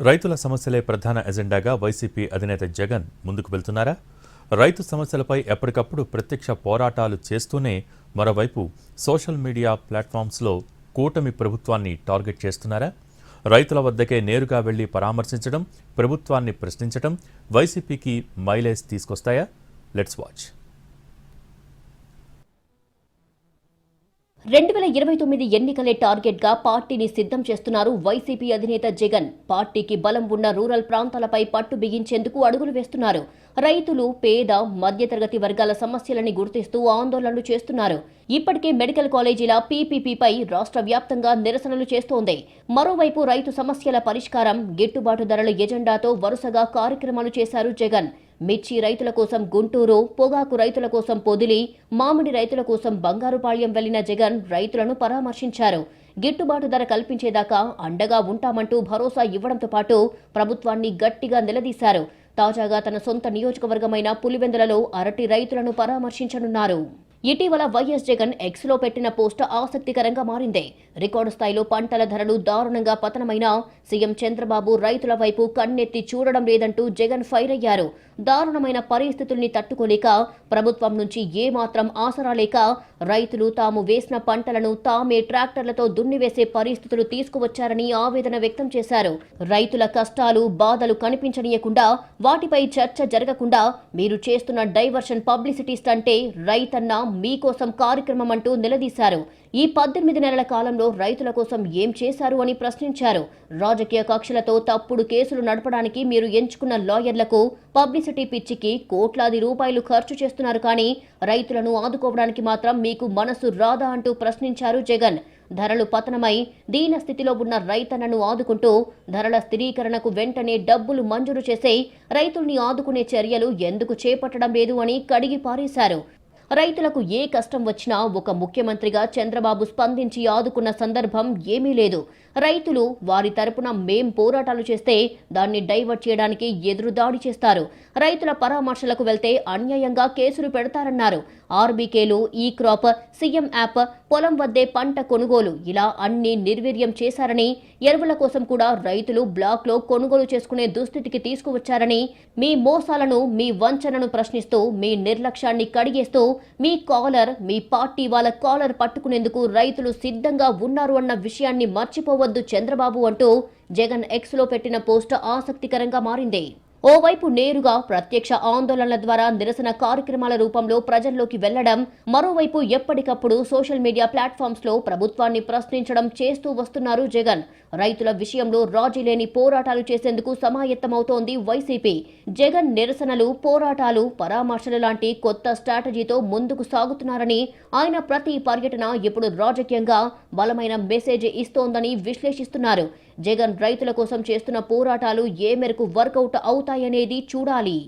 రైతుల సమస్యలే ప్రధాన ఎజెండాగా వైసీపీ అధినేత జగన్ ముందుకు వెళ్తున్నారా? రైతు సమస్యలపై ఎప్పటికప్పుడు ప్రత్యక్ష పోరాటాలు చేస్తూనే మరోవైపు సోషల్ మీడియా ప్లాట్ఫామ్స్లో కూటమి ప్రభుత్వాన్ని టార్గెట్ చేస్తున్నారా? రైతుల వద్దకే నేరుగా వెళ్ళి పరామర్శించడం ప్రభుత్వాన్ని ప్రశ్నించడం వైసీపీకి మైలేజ్ తీసుకొస్తాయా? Let's watch. రెండు వేల ఇరవై తొమ్మిది ఎన్నికలే టార్గెట్గా పార్టీని సిద్ధం చేస్తున్నారు వైసీపీ అధినేత జగన్. పార్టీకి బలం ఉన్న రూరల్ ప్రాంతాలపై పట్టు బిగించేందుకు అడుగులు వేస్తున్నారు. రైతులు పేద మధ్యతరగతి వర్గాల సమస్యలని గుర్తిస్తూ ఆందోళనలు చేస్తున్నారు. ఇప్పటికే మెడికల్ కాలేజీల పీపీపీపై రాష్ట్ర వ్యాప్తంగా నిరసనలు చేస్తోంది. మరోవైపు రైతు సమస్యల పరిష్కారం గిట్టుబాటు ధరల ఎజెండాతో వరుసగా కార్యక్రమాలు చేశారు జగన్. మిర్చి రైతుల కోసం గుంటూరు పొగాకు రైతుల కోసం పొదిలి మామిడి రైతుల కోసం బంగారుపాళ్యం వెళ్ళిన జగన్ రైతులను పరామర్శించారు. గిట్టుబాటు ధర కల్పించేదాకా అండగా ఉంటామంటూ భరోసా ఇవ్వడంతో పాటు ప్రభుత్వాన్ని గట్టిగా నిలదీశారు. తాజాగా తన సొంత నియోజకవర్గమైన పులివెందులలో అరటి రైతులను పరామర్శించనున్నారు. ఇటీవల వైఎస్ జగన్ ఎక్స్లో పెట్టిన పోస్ట్ ఆసక్తికరంగా మారింది. రికార్డు స్థాయిలో పంటల ధరలు దారుణంగా పతనమైన సీఎం చంద్రబాబు రైతుల వైపు కన్నెత్తి చూడడం లేదంటూ జగన్ ఫైర్ అయ్యారు. దారుణమైన పరిస్థితుల్ని తట్టుకోలేక ప్రభుత్వం నుంచి ఏమాత్రం ఆసరా లేక రైతులు తాము వేసిన పంటలను తామే ట్రాక్టర్లతో దున్నివేసే పరిస్థితులు తీసుకువచ్చారని ఆవేదన వ్యక్తం చేశారు. రైతుల కష్టాలు బాధలు కనిపించనీయకుండా వాటిపై చర్చ జరగకుండా మీరు చేస్తున్న డైవర్షన్ పబ్లిసిటీ స్టంటే రైతన్న మీకోసం కార్యక్రమం అంటూ నిలదీశారు. ఈ పద్దెనిమిది నెలల కాలంలో రైతుల కోసం ఏం చేశారు అని ప్రశ్నించారు. రాజకీయ కక్షలతో తప్పుడు కేసులు నడపడానికి మీరు ఎంచుకున్న లాయర్లకు పబ్లిసిటీ పిచ్చికి కోట్లాది రూపాయలు ఖర్చు చేస్తున్నారు కానీ రైతులను ఆదుకోవడానికి మాత్రం మీకు మనసు రాదా అంటూ ప్రశ్నించారు జగన్. ధరలు పతనమై దీన స్థితిలో ఉన్న రైతన్నను ఆదుకుంటూ ధరల స్థిరీకరణకు వెంటనే డబ్బులు మంజూరు చేసే రైతుల్ని ఆదుకునే చర్యలు ఎందుకు చేపట్టడం లేదు అని కడిగి పారేశారు. రైతులకు ఏ కష్టం వచ్చినా ఒక ముఖ్యమంత్రిగా చంద్రబాబు స్పందించి ఆదుకున్న సందర్భం ఏమీ లేదు. రైతులు వారి తరపున మేం పోరాటాలు చేస్తే దాన్ని డైవర్ట్ చేయడానికి ఎదురుదాడి చేస్తారు. రైతుల పరామర్శలకు వెళ్తే అన్యాయంగా కేసులు పెడతారన్నారు. ఆర్బీకేలు ఈ క్రాప్ సీఎం యాప్ పొలం వద్దే పంట కొనుగోలు. ఇలా అన్ని నిర్వీర్యం చేశారని ఎరువుల కోసం కూడా రైతులు బ్లాక్లో కొనుగోలు చేసుకునే దుస్థితికి తీసుకువచ్చారని మీ మోసాలను మీ వంచనను ప్రశ్నిస్తూ మీ నిర్లక్ష్యాన్ని కడిగేస్తూ మీ కాలర్ మీ పార్టీ వాళ్ళ కాలర్ పట్టుకునేందుకు రైతులు సిద్ధంగా ఉన్నారు అన్న విషయాన్ని మర్చిపోవద్దు చంద్రబాబు అంటూ జగన్ ఎక్స్లో పెట్టిన పోస్ట్ ఆసక్తికరంగా మారింది. ఓవైపు నేరుగా ప్రత్యక్ష ఆందోళనల ద్వారా నిరసన కార్యక్రమాల రూపంలో ప్రజల్లోకి వెళ్ళడం మరోవైపు ఎప్పటికప్పుడు సోషల్ మీడియా ప్లాట్ఫామ్స్లో ప్రభుత్వాన్ని ప్రశ్నించడం చేస్తూ వస్తున్నారు జగన్. రైతుల విషయంలో రాజీ లేని పోరాటాలు చేసేందుకు సమాయత్తమవుతోంది వైసీపీ. జగన్ నిరసనలు పోరాటాలు పరామర్శలు లాంటి కొత్త స్ట్రాటజీతో ముందుకు సాగుతున్నారని ఆయన ప్రతి పర్యటన ఇప్పుడు రాజకీయంగా బలమైన మెసేజ్ ఇస్తోందని విశ్లేషిస్తున్నారు. జగన్ రైతుల కోసం చేస్తున్న పోరాటాలు ఏ మేరకు వర్కౌట్ అవుతాయనేది చూడాలి.